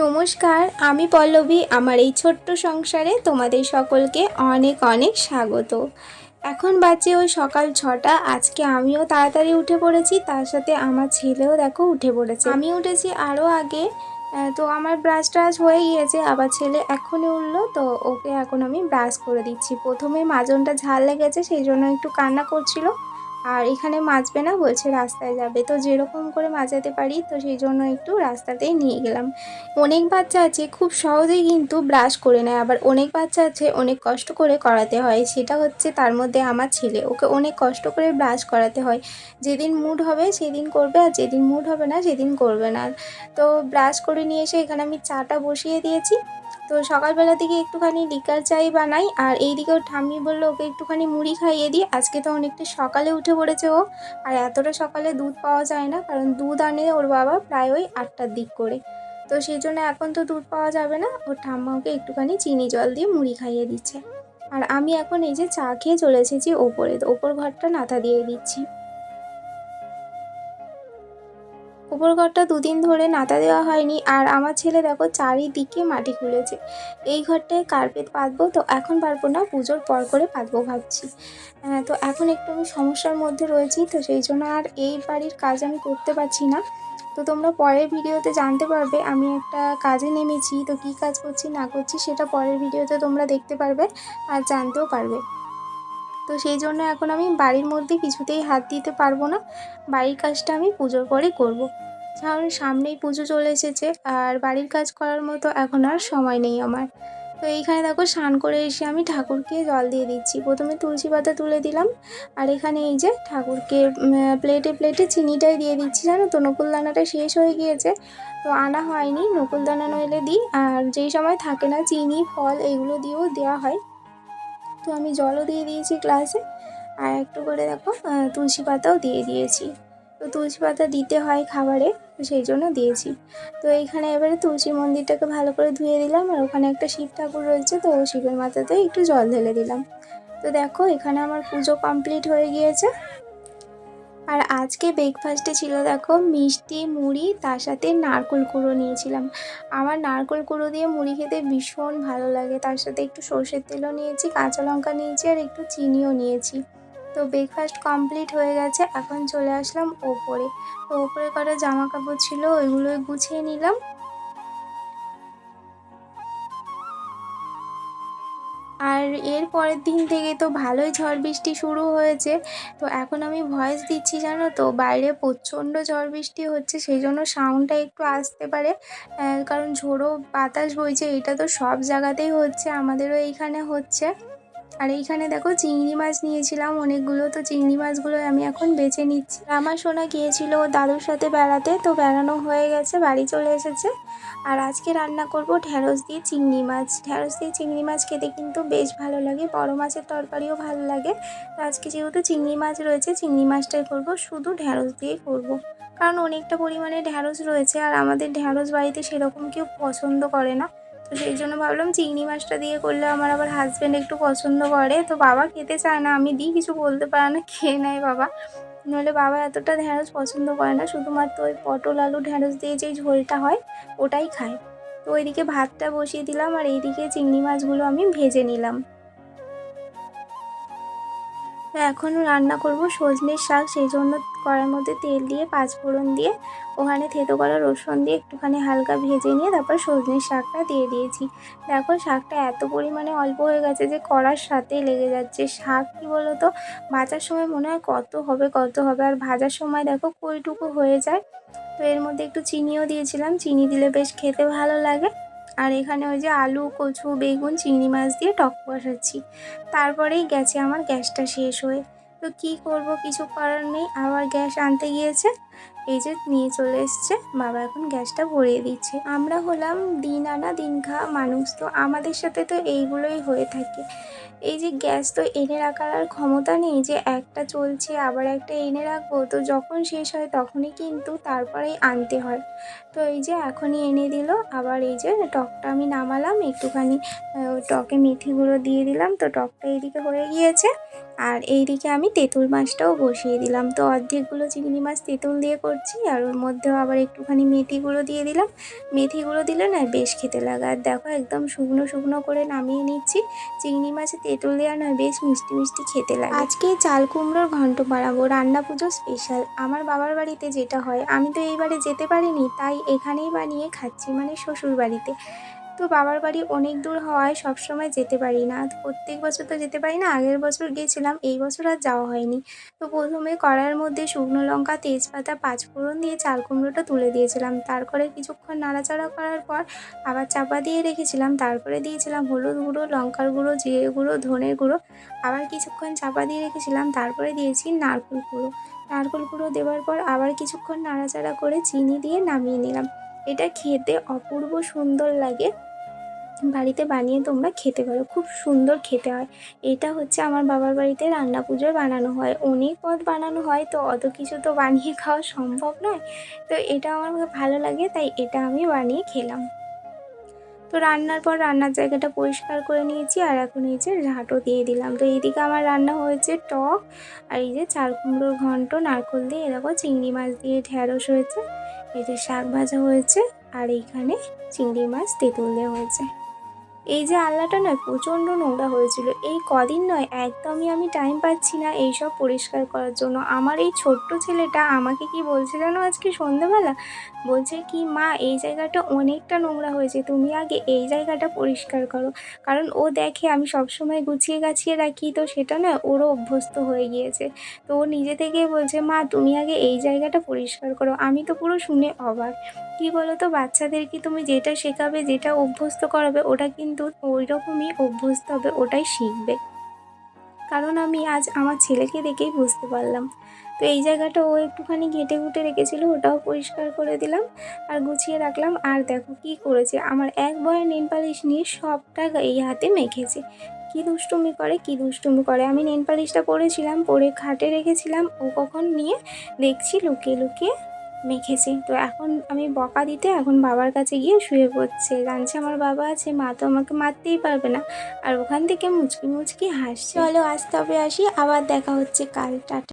নমস্কার, আমি পল্লবী। আমার এই ছোট্ট সংসারে তোমাদের সকলকে অনেক অনেক স্বাগত। এখন বাজে ওই সকাল ছটা। আজকে আমিও তাড়াতাড়ি উঠে পড়েছি, তার সাথে আমার ছেলেও দেখো উঠে পড়েছে। আমি উঠেছি আরও আগে তো আমার ব্রাশ ট্রাশ হয়ে গিয়েছে, আবার ছেলে এখনই উঠল, তো ওকে এখন আমি ব্রাশ করে দিচ্ছি। প্রথমে মাজনটা ঝাল লেগেছে, সেই জন্য একটু কান্না করছিল। আর এখানে মাজবে না, বলছে রাস্তায় যাবে। তো যেরকম করে মাজাতে পারি, তো সেই জন্য একটু রাস্তাতেই নিয়ে গেলাম। অনেক বাচ্চা আছে, খুব সহজেই কিন্তু ব্রাশ করে নেয়। আবার অনেক বাচ্চা আছে, অনেক কষ্ট করে করাতে হয়। সেটা হচ্ছে তার মধ্যে আমার ছেলে, ওকে অনেক কষ্ট করে ব্রাশ করাতে হয়। যেদিন মুড হবে সেদিন করবে, আর যেদিন মুড হবে না সেদিন করবে না। তো ব্রাশ করে নিয়ে এসে এখানে আমি চাটা বসিয়ে দিয়েছি। তো সকালবেলা থেকে একটুখানি লিকার চাই বানাই আর এইদিকে ওর ঠাম্মি বলল, ওকে একটুখানি মুড়ি খাইয়ে দিই আজকে তো অনেকটা সকালে উঠে পড়েছে ও। আর এতটা সকালে দুধ পাওয়া যায় না, কারণ দুধ আনে ওর বাবা প্রায় ওই আটটার দিক করে। তো সেই জন্য এখন তো দুধ পাওয়া যাবে না। ওর ঠাম্মা ওকে একটুখানি চিনি জল দিয়ে মুড়ি খাইয়ে দিচ্ছে। আর আমি এখন এই যে চা খেয়ে চলে এসেছি ওপরে। তো ওপর ঘরটা নাতা দিয়ে দিচ্ছি। ওপর ঘরটা দুদিন ধরে নাতা দেওয়া হয়নি আর আমার ছেলে দেখো চারিদিকে মাটি খুলেছে। এই ঘরটায় কার্পেট পাতবো তো এখন পারব না, পুজোর পর করে পাতবো ভাবছি। তো এখন একটু আমি সমস্যার মধ্যে রয়েছি তো সেই জন্য আর এই বাড়ির কাজ আমি করতে পারছি না। তো তোমরা পরের ভিডিওতে জানতে পারবে আমি একটা কাজে নেমেছি, তো কী কাজ করছি না করছি সেটা পরের ভিডিওতে তোমরা দেখতে পারবে আর জানতেও পারবে। তো সেই জন্য এখন আমি বাড়ির মধ্যে কিছুতেই হাত দিতে পারব না। বাড়ির কাজটা আমি পুজোর পরে করব। কারণ সামনেই পুজো চলে এসেছে আর বাড়ির কাজ করার মতো এখন আর সময় নেই আমার। তো এইখানে দেখো স্নান করে এসে আমি ঠাকুরকে জল দিয়ে দিচ্ছি। প্রথমে তুলসী পাতা তুলে দিলাম। আর এখানে এই যে ঠাকুরকে প্লেটে প্লেটে চিনিটাই দিয়ে দিচ্ছি। জানো তো নকুলদানাটা শেষ হয়ে গিয়েছে। তো আনা হয়নি, নকুলদানা নইলে দিই। আর যেই সময় থাকে না, চিনি, ফল, এইগুলো দিয়েও দেওয়া হয়। তো আমি জলও দিয়ে দিয়েছি গ্লাসে। আর একটু করে দেখো তুলসী পাতাও দিয়ে দিয়েছি। তো তুলসী পাতা দিতে হয় খাবারে সেই জন্য দিয়েছি। তো এইখানে এবারে তুলসী মন্দিরটাকে ভালো করে ধুয়ে দিলাম, আর ওখানে একটা শিব ঠাকুর রয়েছে, তো শিবের মাথাতে একটু জল ঢেলে দিলাম। তো দেখো, এখানে আমার পুজো কমপ্লিট হয়ে গিয়েছে। আর আজকে ব্রেকফাস্টে ছিল দেখো মিষ্টি, মুড়ি, তার সাথে নারকোল কুড়ো নিয়েছিলাম। আমার নারকোল কুড়ো দিয়ে মুড়ি খেতে ভীষণ ভালো লাগে। তার সাথে একটু সর্ষের তেলও নিয়েছি, কাঁচা লঙ্কা নিয়েছি আর একটু চিনিও নিয়েছি। তো ব্রেকফাস্ট কমপ্লিট হয়ে গেছে, এখন চলে আসলাম ওপরে। তো ওপরে কটা জামা কাপড় ছিল ওইগুলোই গুছিয়ে নিলাম। আর এর পরের দিন থেকে তো ভালোই ঝড় বৃষ্টি শুরু হয়েছে। তো এখন আমি ভয়েস দিচ্ছি, জানো তো? বাইরে প্রচণ্ড ঝড় বৃষ্টি হচ্ছে, সেই জন্য সাউন্ডটা একটু আসতে পারে। কারণ ঝোড়ো বাতাস বইছে, এটা তো সব জায়গাতেই হচ্ছে, আমাদেরও এইখানে হচ্ছে। আর এইখানে দেখো চিংড়ি মাছ নিয়েছিলাম অনেকগুলো, তো চিংড়ি মাছগুলো আমি এখন বেছে নিচ্ছি। আমার সোনা গিয়েছিল দাদুর সাথে বেড়াতে, তো বেড়ানো হয়ে গেছে, বাড়ি চলে এসেছে। আর আজকে রান্না করব ঢ্যাঁড়স দিয়ে চিংড়ি মাছ। ঢ্যাঁড়স দিয়ে চিংড়ি মাছ খেতে কিন্তু বেশ ভালো লাগে, বড় মাছের তরকারিও ভালো লাগে। তো আজকে যেহেতু চিংড়ি মাছ রয়েছে, চিংড়ি মাছটাই করব, শুধু ঢ্যাঁড়স দিয়ে করব। কারণ অনেকটা পরিমাণে ঢ্যাঁড়স রয়েছে, আর আমাদের ঢ্যাঁড়স বাড়িতে সেরকম কেউ পছন্দ করে না। তো সেই জন্য ভাবলাম চিংড়ি মাছটা দিয়ে করলে আমার আবার হাজব্যান্ড একটু পছন্দ করে। তো বাবা খেতে চায় না, আমি দিই, কিছু বলতে পারে না, খেয়ে নেয় বাবা। নইলে বাবা এতটা ঢ্যাঁড়স পছন্দ করে না, শুধুমাত্র ওই পটল আলু ঢ্যাঁড়স দিয়ে যেই ঝোলটা হয়, ওটাই খায়। তো ওইদিকে ভাতটা বসিয়ে দিলাম, আর এইদিকে চিংড়ি মাছগুলো আমি ভেজে নিলাম। এখন রান্না করব সজনের শাক সেই জন্য কড়ার মধ্যে তেল দিয়ে, পাঁচ ফোড়ন দিয়ে, ওখানে থেতো করা রসুন দিয়ে একটুখানি হালকা ভেজে নিয়ে তারপর সজনের শাকটা দিয়ে দিয়েছি। দেখো শাকটা এত পরিমাণে অল্প হয়ে গেছে যে কড়ার সাথে লেগে যাচ্ছে। শাক কী বলো তো ভাজার সময় মনে হয় কত হবে কত হবে? আর ভাজার সময় দেখো কইটুকু হয়ে যায়। তো এর মধ্যে একটু চিনিও দিয়েছিলাম। চিনি দিলে বেশ খেতে ভালো লাগে। আর এখানে ওই যে আলু, কচু, বেগুন, চিংড়ি মাছ দিয়ে টক বসাচ্ছি। তারপরেই গেছে আমার গ্যাসটা শেষ হয়ে। তো কি করব? কিছু করার নেই। আবার গ্যাস আনতে গিয়েছে। এই যে নিয়ে চলে এসছে, বাবা এখন গ্যাসটা ভরিয়ে দিচ্ছে। আমরা হলাম দিন আনা, দিন খাওয়া মানুষ, তো আমাদের সাথে তো এইগুলোই হয়ে থাকে। এই যে গ্যাস তো এনে রাখার আর ক্ষমতা নেই যে একটা চলছে, আবার একটা এনে রাখব, তো যখন শেষ হয় তখনই কিন্তু তারপরেই আনতে হয়। তো এই যে এখনই এনে দিল, আবার এই যে টকটা আমি নামালাম একটুখানি টকে মেথি গুঁড়ো দিয়ে দিলাম, তো টকটা এইদিকে হয়ে গিয়েছে। আর এইদিকে আমি তেঁতুল মাছটাও বসিয়ে দিলাম, তো অর্ধেকগুলো চিংড়ি মাছ তেঁতুল দিয়ে করছি আর ওর মধ্যেও আবার একটুখানি মেথি গুঁড়ো দিয়ে দিলাম। মেথি গুঁড়ো দিলে না বেশ খেতে লাগে। আর দেখো একদম শুকনো শুকনো করে নামিয়ে নিচ্ছি। চিংড়ি মাছে তেঁতুল দেওয়া নয় বেশ মিষ্টি মিষ্টি খেতে লাগে। আজকে চাল কুমড়োর ঘন্ট বানাবো রান্না পুজো স্পেশাল আমার বাবার বাড়িতে যেটা হয়, আমি তো এইবারে যেতে পারিনি, তাই এখানেই বানিয়ে খাচ্ছি মানে শ্বশুর বাড়িতে তো বাবার বাড়ি অনেক দূর হওয়ায় সবসময় যেতে পারি না। প্রত্যেক বছর তো যেতে পারি না, আগের বছর গেছিলাম এই বছর আর যাওয়া হয়নি। তো প্রথমে কড়াইয়ের মধ্যে শুকনো লঙ্কা, তেজপাতা, পাঁচফোড়ন দিয়ে চাল কুমড়োটা তুলে দিয়েছিলাম। তারপরে কিছুক্ষণ নাড়াচাড়া করার পর আবার চাপা দিয়ে রেখেছিলাম। তারপরে দিয়েছিলাম হলুদ গুঁড়ো, লঙ্কার গুঁড়ো জিরে গুঁড়ো, ধনের গুঁড়ো। আবার কিছুক্ষণ চাপা দিয়ে রেখেছিলাম। তারপরে দিয়েছি নারকেল গুঁড়ো। নারকেল গুঁড়ো দেওয়ার পর আবার কিছুক্ষণ নাড়াচাড়া করে চিনি দিয়ে নামিয়ে নিলাম। এটা খেতে অপূর্ব সুন্দর লাগে। বাড়িতে বানিয়ে তোমরা খেতে পারো, খুব সুন্দর খেতে হয়। এটা হচ্ছে আমার বাবার বাড়িতে রান্না পুজোয় বানানো হয়। অনেক পদ বানানো হয়, তো অত কিছু তো বানিয়ে খাওয়া সম্ভব নয়। তো এটা আমার ভালো লাগে, তাই এটা আমি বানিয়ে খেলাম। তো রান্নার পর রান্নার জায়গাটা পরিষ্কার করে নিয়েছি, আর এখন এই যে ঝাঁটও দিয়ে দিলাম। তো এইদিকে আমার রান্না হয়েছে টক, আর এই যে চাল কুমড়োর ঘন্ট, নারকোল দিয়ে এরকম চিংড়ি মাছ দিয়ে ঢ্যাঁড়স হয়েছে। এই যে শাক ভাজা হয়েছে আর এইখানে চিংড়ি মাছ তেঁতুল দেওয়া হয়েছে। এই যে আল্লাটা নয়, প্রচণ্ড নোংরা হয়েছিল। এই কদিন নয়, একদমই আমি টাইম পাচ্ছি না এইসব পরিষ্কার করার জন্য। আমার এই ছোট্ট ছেলেটা আমাকে কি বলছে জানো আজকে সন্ধ্যাবেলা? বলছে কি, মা, এই জায়গাটা অনেকটা নোংরা হয়েছে। তুমি আগে এই জায়গাটা পরিষ্কার করো। কারণ ও দেখে আমি সবসময় গুছিয়ে গাছিয়ে রাখি, তো সেটা না ওরও অভ্যস্ত হয়ে গিয়েছে। তো ও নিজে থেকেই বলছে, মা, তুমি আগে এই জায়গাটা পরিষ্কার করো। আমি তো পুরো শুনে অবাক। কি বলো তো বাচ্চাদেরকে তুমি যেটা শেখাবে, যেটা অভ্যস্ত করাবে, ওটা কিন্তু ওই রকমই অভ্যস্ত হবে, ওটাই শিখবে। কারণ আমি আজ আমার ছেলেকে দেখেই বুঝতে পারলাম। তো এই জায়গাটা ও একটুখানি ঘেটে ঘুটে রেখেছিল, ওটাও পরিষ্কার করে দিলাম আর গুছিয়ে রাখলাম। আর দেখো কি করেছে, আমার এক বয়ের নেন পালিশ নিয়ে সবটা এই হাতে মেখেছে। কি দুষ্টুমি করে, কি দুষ্টুমি করে। আমি নেন পালিশটা পরেছিলাম, পরে খাটে রেখেছিলাম, ও কখন নিয়ে দেখছি লুকিয়ে লুকিয়ে মেখেছে। তো এখন আমি বকা দিতে এখন বাবার কাছে গিয়ে শুয়ে পড়ছে। জানছে আমার বাবা আছে মা তো আমাকে মারতেই পারবে না। আর ওখান থেকে মুচকি মুচকি হাসছে। চলো আসতে হবে আসি আবার দেখা হচ্ছে কাল। টাটা।